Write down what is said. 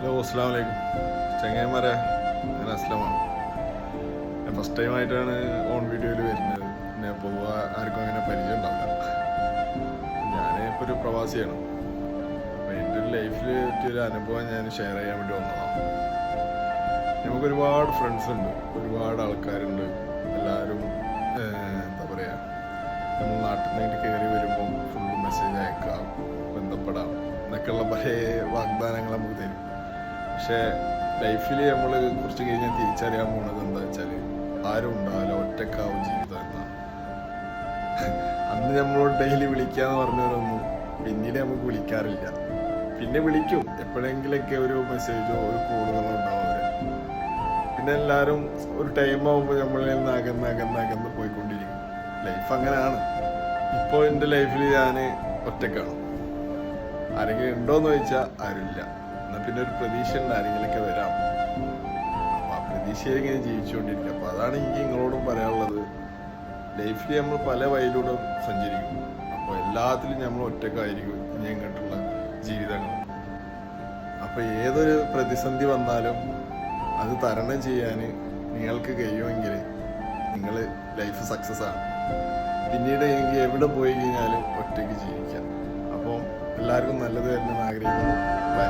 Hello അസ്സാം വലൈക്കും ചെങ്ങന്മാരെ ഞാൻ അസ്ലമാണ് ഞാൻ ഫസ്റ്റ് ടൈം ആയിട്ടാണ് ഓൺ വീഡിയോയിൽ വരുന്നത്. പിന്നെ പൊതുവാ ആർക്കും അങ്ങനെ പരിചയം ഉണ്ടാവില്ല. ഞാൻ ഇപ്പോൾ ഒരു പ്രവാസിയാണ്. അപ്പോൾ എന്റെ ഒരു ലൈഫിൽ പറ്റിയൊരു അനുഭവം ഞാൻ ഷെയർ ചെയ്യാൻ വേണ്ടി വന്നതാണ് നമുക്ക് ഒരുപാട് ഫ്രണ്ട്സ് ഉണ്ട്. ഒരുപാട് ആൾക്കാരുണ്ട്. എല്ലാവരും എന്താ പറയുക നമ്മൾ നാട്ടിൽ നിന്ന് കയറി വരുമ്പം ഫുൾ മെസ്സേജ് അയക്കാം ബന്ധപ്പെടാം. എന്നൊക്കെയുള്ള പല വാഗ്ദാനങ്ങൾ നമുക്ക് തരും. പക്ഷേ ലൈഫിൽ നമ്മൾ കുറച്ച് കഴിഞ്ഞാൽ തിരിച്ചറിയാൻ പോണത് എന്താ വെച്ചാൽ ആരും ഉണ്ടാവില്ല ഒറ്റക്കാവും ജീവിതം എന്നാണ് അന്ന് നമ്മളോട് ഡെയിലി വിളിക്കാന്ന് പറഞ്ഞവരൊന്നും പിന്നീട് നമുക്ക് വിളിക്കാറില്ല. പിന്നെ വിളിക്കും. എപ്പോഴെങ്കിലൊക്കെ ഒരു മെസ്സേജോ ഒരു കോളുകളോ ഉണ്ടാവും അവർ. പിന്നെ എല്ലാവരും ഒരു ടൈം ആകുമ്പോൾ നമ്മളിൽ നിന്ന് അകന്ന് അകന്ന് അകന്ന് പോയിക്കൊണ്ടിരിക്കും. ലൈഫ് അങ്ങനെയാണ്. ഇപ്പോൾ എന്റെ ലൈഫിൽ ഞാൻ ഒറ്റക്കാണ്. ആരെങ്കിലും ഉണ്ടോയെന്ന് ചോദിച്ചാൽ ആരുമില്ല. എന്നാൽ പിന്നെ ഒരു പ്രതീക്ഷ ഉണ്ട് ആരെങ്കിലൊക്കെ വരാം. അപ്പം ആ പ്രതീക്ഷയിൽ ഇങ്ങനെ ജീവിച്ചുകൊണ്ടിരിക്കുക അപ്പം അതാണ് എനിക്ക് നിങ്ങളോടും പറയാനുള്ളത്. ലൈഫിൽ നമ്മൾ പല വഴിയിലൂടെ സഞ്ചരിക്കും. അപ്പോൾ എല്ലാത്തിലും നമ്മൾ ഒറ്റക്കായിരിക്കും ഇനി അങ്ങോട്ടുള്ള ജീവിതങ്ങൾ. അപ്പോൾ ഏതൊരു പ്രതിസന്ധി വന്നാലും അത് തരണം ചെയ്യാൻ നിങ്ങൾക്ക് കഴിയുമെങ്കിൽ നിങ്ങൾ ലൈഫ് സക്സസ് ആണ്. പിന്നീട് എനിക്ക് എവിടെ പോയി കഴിഞ്ഞാലും ഒറ്റയ്ക്ക് ജീവിക്കാം. അപ്പോൾ എല്ലാവർക്കും നല്ലത് തന്നെ ആഗ്രഹിക്കുന്നു. ബൈ